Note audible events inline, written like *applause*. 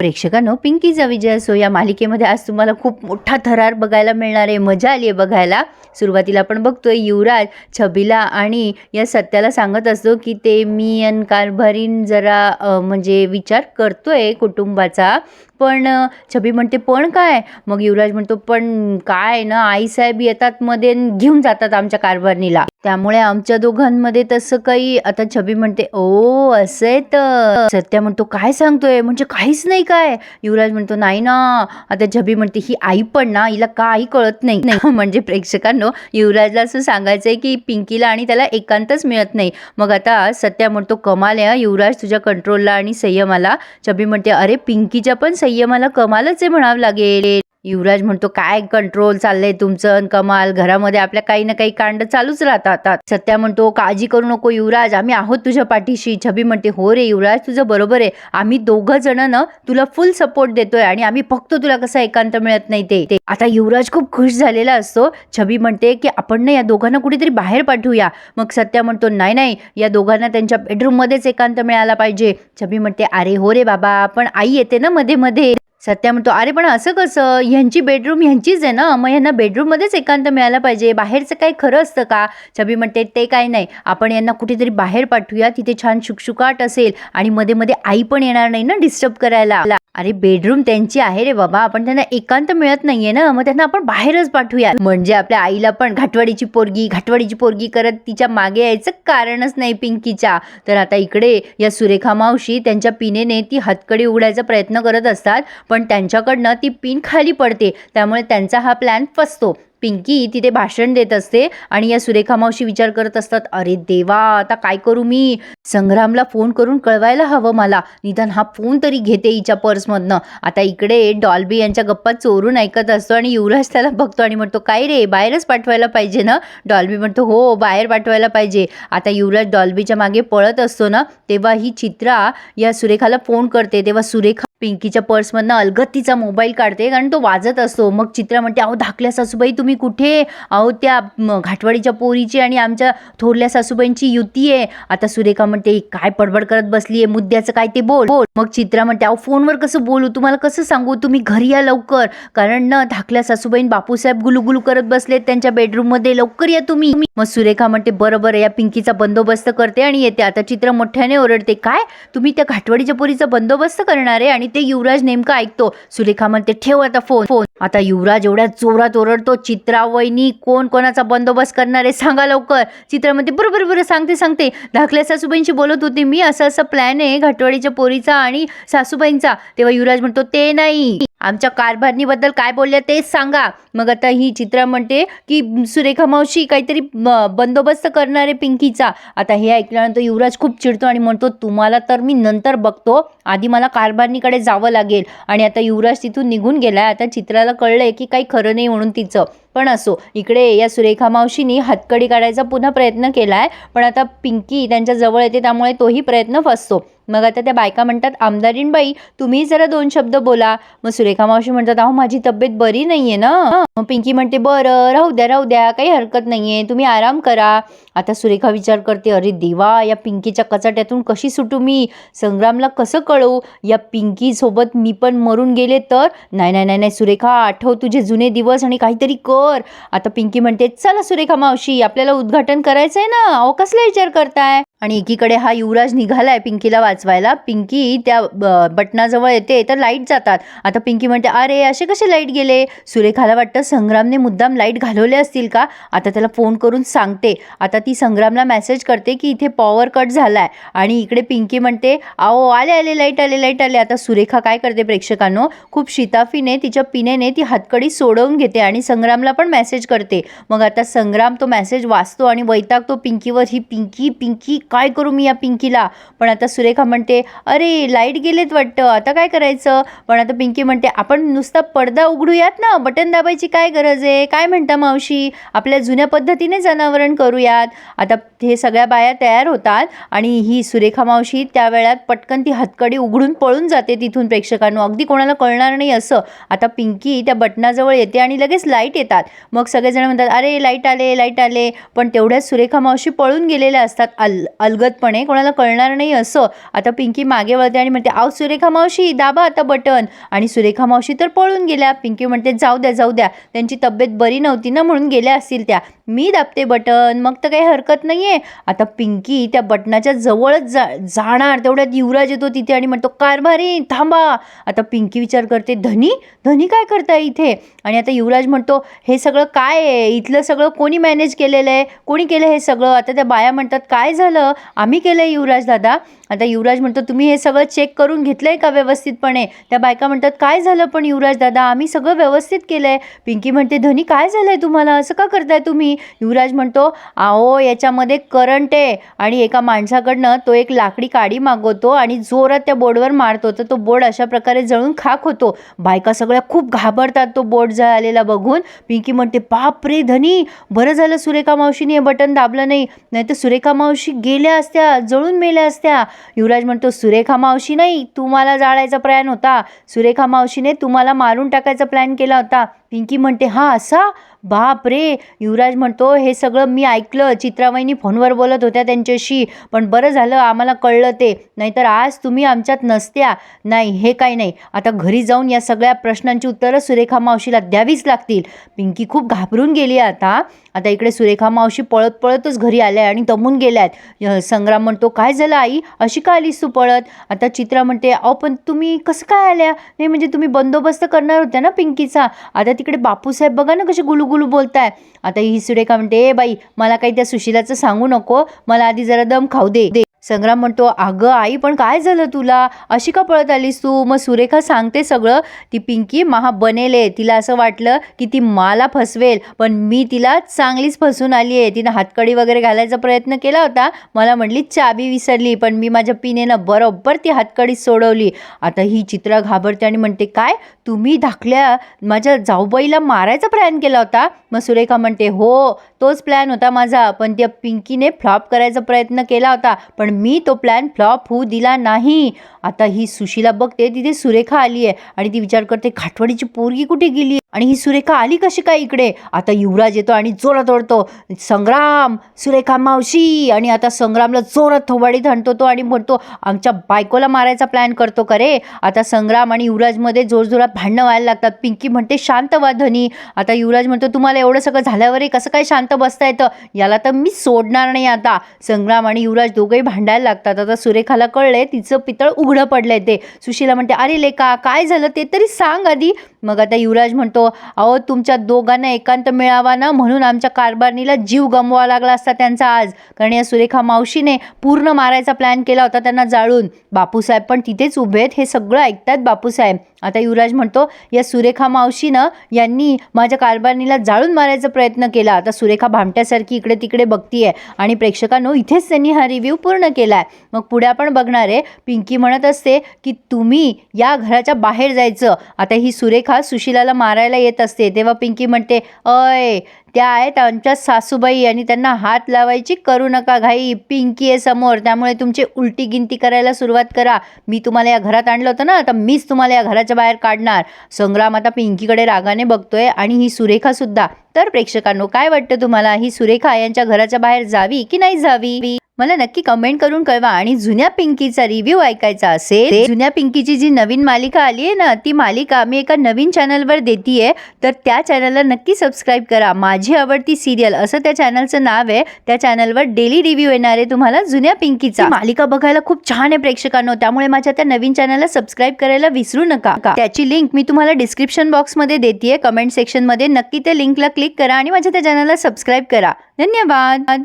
प्रेक्षकांनो पिंकीचा विजय असो या मालिकेमध्ये आज तुम्हाला खूप मोठा थरार बघायला मिळणार आहे. मजा आली आहे बघायला. सुरुवातीला आपण बघतोय युवराज छबीला आणि या सत्याला सांगत असतो की ते मी अन कारभारीन जरा म्हणजे विचार करतोय कुटुंबाचा. पण छबी म्हणते पण काय? मग युवराज म्हणतो पण काय ना आईसाहेब येतात मध्ये घेऊन जातात आमच्या कारभारणीला. त्यामुळे आमच्या दोघांमध्ये तसं काही आता छबी म्हणते ओ असं आहे तर. सत्या म्हणतो काय सांगतोय? म्हणजे काहीच नाही काय. युवराज म्हणतो नाही ना. आता छबी म्हणते ही आई पण ना हिला काही कळत नाही. नाही. *laughs* म्हणजे प्रेक्षकांनो युवराजला असं सांगायचंय की पिंकीला आणि त्याला एकांतच मिळत नाही. मग आता सत्या म्हणतो कमाल आहे युवराज तुझ्या कंट्रोलला आणि संयमाला. छबी म्हणते अरे पिंकीच्या पण संयमाला कमालच आहे म्हणावं लागेल. युवराज म्हणतो काय कंट्रोल चाललंय तुमचं कमाल? घरामध्ये आपल्या काही ना काही कांड चालूच राहतात सत्या म्हणतो काळजी करू नको युवराज आम्ही आहोत तुझ्या पाठीशी. छबी म्हणते हो रे युवराज तुझं बरोबर आहे. आम्ही दोघं जण ना तुला फुल सपोर्ट देतोय आणि आम्ही फक्त तुला कसा एकांत मिळत नाही ते. ते. आता युवराज खूप खुश झालेला असतो. छबी म्हणते की आपण ना या दोघांना कुठेतरी बाहेर पाठवूया. मग सत्या म्हणतो नाही नाही या दोघांना त्यांच्या बेडरूम मध्येच एकांत मिळाला पाहिजे. छबी म्हणते अरे हो रे बाबा पण आई येते ना मध्ये मध्ये. सत्या म्हणतो अरे पण असं कसं? ह्यांची बेडरूम ह्यांचीच आहे ना? मग यांना बेडरूममध्येच एकांत मिळाला पाहिजे. बाहेरचं काही खरं असतं का? छबी म्हणते ते काय नाही. आपण यांना कुठेतरी बाहेर पाठवूया. तिथे छान शुकशुकाट असेल आणि मध्ये मध्ये आई पण येणार नाही ना डिस्टर्ब करायला. अरे बेडरूम त्यांची आहे रे बाबा. आपण त्यांना एकांत मिळत नाहीये ना. मग त्यांना आपण बाहेरच पाठवूया म्हणजे आपल्या आईला पण घाटवाडीची पोरगी घाटवाडीची पोरगी करत तिच्यामागे यायचं कारणच नाही पिंकीच्या. तर आता इकडे या सुरेखा मावशी त्यांच्या पिनेने ती हातकडी उघडायचा प्रयत्न करत असतात. पण त्यांच्याकडनं ती पिन खाली पडते. त्यामुळे त्यांचा हा प्लॅन फसतो. पिंकी तिथे भाषण देत असते आणि या सुरेखा मावशी विचार करत असतात अरे देवा आता काय करू मी? संग्रामला फोन करून कळवायला हवं मला. निदान हा फोन तरी घेते हिच्या पर्समधनं. आता इकडे डॉल्बी यांच्या गप्पा चोरून ऐकत असतो आणि युवराज त्याला बघतो आणि म्हणतो काय रे बाहेरच पाठवायला पाहिजे ना? डॉल्बी म्हणतो हो बाहेर पाठवायला पाहिजे. आता युवराज डॉल्बीच्या मागे पळत असतो ना तेव्हा ही चित्रा या सुरेखाला फोन करते. तेव्हा सुरेखा पिंकीच्या पर्समधनं अलगद तिचा मोबाईल काढते कारण तो वाजत असतो. मग चित्रा म्हणते अहो धाकल्या सासूबाई तुम्ही कुठे? अहो त्या घाटवाडीच्या पोरीची आणि आमच्या थोरल्या सासूबाईंची युती आहे. आता सुरेखा म्हणते काय पडबड करत बसली आहे मुद्द्याचं काय ते बोल. बोल मग चित्रा म्हणते अहो फोनवर कसं बोलू? तुम्हाला कसं सांगू? तुम्ही घरी या लवकर. कारण ना धाकल्या सासूबाईन बापूसाहेब गुलुगुलू करत बसलेत त्यांच्या बेडरूममध्ये लवकर या तुम्ही. मग सुरेखा म्हणते बरोबर या पिंकीचा बंदोबस्त करते आणि येते. आता चित्र मोठ्याने ओरडते काय? तुम्ही त्या घाटवाडीच्या पोरीचा बंदोबस्त करणार आहे आणि ते युवराज नेमका ऐकतो. सुरेखा म्हणते ठेव आता फोन. फोन. आता युवराज एवढ्या जोरात ओरडतो चित्रा वहिनी कोण कोणाचा बंदोबस्त करणार आहे? सांगा लवकर. चित्रा म्हणते बरोबर बरोबर सांगते सांगते. धाकल्या सासूबाईंशी बोलत होते मी असं असं प्लॅन आहे घाटवाडीच्या पोरीचा आणि सासूबाईंचा. तेव्हा युवराज म्हणतो ते नाही. आमच्या कारभारणीबद्दल काय बोलल्या तेच सांगा. मग आता ही चित्रा म्हणते की सुरेखा मावशी काहीतरी बंदोबस्त करणार आहे पिंकीचा. आता हे ऐकल्यानंतर युवराज खूप चिडतो आणि म्हणतो तुम्हाला तर मी नंतर बघतो. आधी मला कारभारणीकडे जावं लागेल. आणि आता युवराज तिथून निघून गेलाय. आता चित्राला कळलंय की काही खरं नाही म्हणून तिचं. पण असो इकडे या सुरेखा मावशीनी हातकडी काढायचा पुन्हा प्रयत्न केलाय. पण आता पिंकी त्यांच्या जवळ येते त्यामुळे तोही प्रयत्न फसतो. मग आता त्या बायका म्हणतात आमदारीन बाई तुम्ही जरा दोन शब्द बोला. मग सुरेखा मावशी म्हणतात अहो माझी तब्येत बरी नाहीये ना. मग पिंकी म्हणते बरं राहू द्या राहू द्या काही हरकत नाहीये तुम्ही आराम करा. आता सुरेखा विचार करते अरे देवा या पिंकीच्या कचाट्यातून कशी सुटू मी? संग्रामला कसं कळवू? या पिंकीसोबत मी पण मरून गेले तर? नाही नाही नाही नाही सुरेखा आठव तुझे जुने दिवस आणि काहीतरी कर. आता पिंकी म्हणते चला सुरेखा मावशी आपल्याला उद्घाटन करायचं आहे ना? अहो कसला विचार करताय? आणि एकीकडे हा युवराज निघालाय पिंकीला वाचवायला. पिंकी त्या ब- बटनाजवळ येते तर लाइट जातात. आता पिंकी म्हणते अरे असे कसे लाइट गेले? सुरेखाला वाटतं संग्रामने मुद्दाम लाइट घालवले असतील का? आता त्याला फोन करून सांगते. आता ती संग्रामला मेसेज करते की इथे पॉवर कट झाला आहे आणि इकडे पिंकी म्हणते आओ आले आले लाइट आले लाइट आले. आता सुरेखा काय करते प्रेक्षकांनो? खूप शिताफीने तिच्या पिनेने ती हातकडी सोडवून घेते आणि संग्रामला पण मेसेज करते. मग आता संग्राम तो मेसेज वाचतो आणि वैतागतो पिंकीवर. ही पिंकी पिंकी काय करू मी या पिंकीला? पण आता सुरेखा म्हणते अरे लाइट गेलेत वाटतं आता काय करायचं? पण आता पिंकी म्हणते आपण नुसता पडदा उघडूयात ना बटन दाबायची काय गरज आहे? काय म्हणता मावशी? आपल्या जुन्या पद्धतीने जनावरण करूयात. आता हे सगळ्या बाया तयार होतात आणि ही सुरेखा मावशी त्या वेळात पटकन ती हातकडी उघडून पळून जाते तिथून प्रेक्षकांना. अगदी कोणाला कळणार नाही असं. आता पिंकी त्या बटनाजवळ येते आणि लगेच लाइट येतात. मग सगळेजण म्हणतात अरे लाइट आले लाइट आले. पण तेवढ्याच सुरेखा मावशी पळून गेलेल्या असतात. अल अलगदपणे कोणाला कळणार नाही असं. आता पिंकी मागे वळते आणि म्हणते आव सुरेखा मावशी दाबा आता बटन. आणि सुरेखा मावशी तर पळून गेल्या. पिंकी म्हणते जाऊ द्या जाऊ द्या. त्यांची तब्येत बरी नव्हती ना म्हणून गेल्या असतील त्या. मी दाबते बटन. मग तर काही हरकत नाही आहे आता पिंकी त्या बटनाच्या जवळच जा जाणार. तेवढ्यात युवराज येतो तिथे आणि म्हणतो कारभारी थांबा. आता पिंकी विचार करते धनी? धनी काय करताय इथे? आणि आता युवराज म्हणतो हे सगळं काय आहे? इथलं सगळं कोणी मॅनेज केलेलं आहे? कोणी केलं हे सगळं? आता त्या बाया म्हणतात काय झालं? आम्ही केलं आहे युवराज दादा. आता युवराज म्हणतो तुम्ही हे सगळं चेक करून घेतलं आहे का व्यवस्थितपणे? त्या बायका म्हणतात काय झालं पण युवराज दादा? आम्ही सगळं व्यवस्थित केलं आहे पिंकी म्हणते धनी काय झालं आहे तुम्हाला? असं का करताय तुम्ही? युवराज म्हणतो आहो याच्यामध्ये करंट आहे आणि एका माणसाकडनं तो एक लाकडी काडी मागवतो आणि जोरात त्या बोर्डवर मारतो. तर तो बोर्ड अशा प्रकारे जळून खाक होतो. बायका सगळ्या खूप घाबरतात तो बोर्ड जळालेला बघून. पिंकी म्हणते बाप रे धनी बरं झालं सुरेखा मावशीने हे बटन दाबलं नाही. नाही तर सुरेखा मावशी गेल्या असत्या जळून मेल्या असत्या. युवराज म्हणतो सुरेखा मावशी नाही तुम्हाला जाळायचा प्लॅन होता. सुरेखा मावशीने तुम्हाला मारून टाकायचा प्लॅन केला होता. पिंकी म्हणते हा असा? बाप रे. युवराज म्हणतो हे सगळं मी ऐकलं. चित्राबाईंनी फोनवर बोलत होत्या त्यांच्याशी पण बरं झालं आम्हाला कळलं ते. नाहीतर आज तुम्ही आमच्यात नसत्या. नाही हे काय नाही. आता घरी जाऊन या सगळ्या प्रश्नांची उत्तरं सुरेखा मावशीला द्यावीच लागतील. पिंकी खूप घाबरून गेली आहे आता. आता इकडे सुरेखा मावशी पळत पळतच घरी आल्या आणि दमून गेल्या आहेत संग्राम म्हणतो काय झालं आई? अशी का आलीस तू पळत? आता चित्रा म्हणते अहो पण तुम्ही कसं काय आल्या? नाही म्हणजे तुम्ही बंदोबस्त करणार होत्या ना पिंकीचा. आता तिकडे बापूसाहेब बघा ना कसे गुलुगुलू बोलताय. आता ही सुरेखा म्हणते ए बाई मला काही त्या सुशिलाचं सांगू नको. मला आधी जरा दम खाऊ दे. दे संग्राम म्हणतो अगं आई पण काय झालं तुला? अशी का पळत आलीस तू? मग सुरेखा सांगते सगळं. ती पिंकी महा बनेले. तिला असं वाटलं की ती मला फसवेल पण मी तिला चांगलीच फसून आली आहे. तिनं हातकडी वगैरे घालायचा प्रयत्न केला होता. मला म्हटली चाबी विसरली पण मी माझ्या पिनेनं बरोबर ती हातकडी सोडवली. आता ही चित्रा घाबरते आणि म्हणते काय? तुम्ही धाकल्या माझ्या जाऊबाईला मारायचा प्लॅन केला होता? मग सुरेखा म्हणते हो तोच प्लॅन होता माझा. पण त्या पिंकीने फ्लॉप करायचा प्रयत्न केला होता. पण मी तो प्लॅन फ्लॉप होऊ दिला नाही. आता ही सुशीला बघते तिथे सुरेखा आली आहे आणि ती विचार करते खाटवाडीची पोरगी कुठे गेली आणि ही सुरेखा आली कशी काय इकडे? आता युवराज येतो आणि जोरात ओढतो. संग्राम सुरेखा मावशी. आणि आता संग्रामला जोरात थोबाडीत हाणतो तो आणि म्हणतो आमच्या बायकोला मारायचा प्लॅन करतो का रे? आता संग्राम आणि युवराजमध्ये जोरजोरात भांडणं व्हायला लागतात. पिंकी म्हणते शांत वा धनी. आता युवराज म्हणतो तुम्हाला एवढं सगळं झाल्यावरही कसं काय शांत बसता येतं? याला तर मी सोडणार नाही आता. संग्राम आणि युवराज दोघंही भांडायला लागतात. आता सुरेखाला कळलंय तिचं पितळ उघडं पडलंय ते. सुशीला म्हणते अरे लेका काय झालं? ते तरी सांग आधी. मग आता युवराज म्हणतो अहो तुमच्या दोघांना एकांत मिळावा ना म्हणून आमच्या कारभारणीला जीव गमवावा लागला असता त्यांचा आज. कारण या सुरेखा मावशीने पूर्ण मारायचा प्लॅन केला होता त्यांना जाळून. बापूसाहेब पण तिथेच उभे आहेत हे सगळं ऐकतात बापूसाहेब. आता युवराज म्हणतो या सुरेखा मावशीनं यांनी माझ्या कारभारणीला जाळून मारायचा प्रयत्न केला. आता सुरेखा भामट्यासारखी इकडे तिकडे बघतीये आणि प्रेक्षकांनो इथेच त्यांनी हा रिव्ह्यू पूर्ण केला आहे मग पुढे आपण बघणार आहे पिंकी म्हणत असते की तुम्ही या घराच्या बाहेर जायचं. आता ही सुरेखा सुशिलाला मारायला येत असते. तेव्हा पिंकी म्हणते अय त्या आहेत आमच्या सासूबाई आणि त्यांना हात लावायची करू नका घाई. पिंकी आहे समोर त्यामुळे तुमची उलटी गिनती करायला सुरुवात करा. मी तुम्हाला या घरात आणलं होतं ना आता मीच तुम्हाला या घराच्या बाहेर काढणार. संग्राम आता पिंकीकडे रागाने बघतोय आणि ही सुरेखा सुद्धा. तर प्रेक्षकांनो काय वाटतं तुम्हाला? ही सुरेखा यांच्या घराच्या बाहेर जावी की नाही जावी? मला नक्की कमेंट करून कळवा आणि जुन्या पिंकीचा रिव्ह्यू ऐकायचा असेल जुन्या पिंकीची जी नवीन मालिका आली आहे ना ती मालिका मी एका नवीन चॅनलवर देतीये. तर त्या चॅनलला नक्की सबस्क्राईब करा. माझी आवडती सिरियल असं त्या चॅनलचं नाव आहे. त्या चॅनलवर डेली रिव्ह्यू येणार आहे तुम्हाला जुन्या पिंकीचा. मालिका बघायला खूप छान आहे प्रेक्षकांनो. त्यामुळे माझ्या त्या नवीन चॅनलला सबस्क्राईब करायला विसरू नका. त्याची लिंक मी तुम्हाला डिस्क्रिप्शन बॉक्समध्ये देते कमेंट सेक्शनमध्ये नक्की त्या लिंकला क्लिक करा आणि माझ्या त्या चॅनलला सबस्क्राईब करा. धन्यवाद!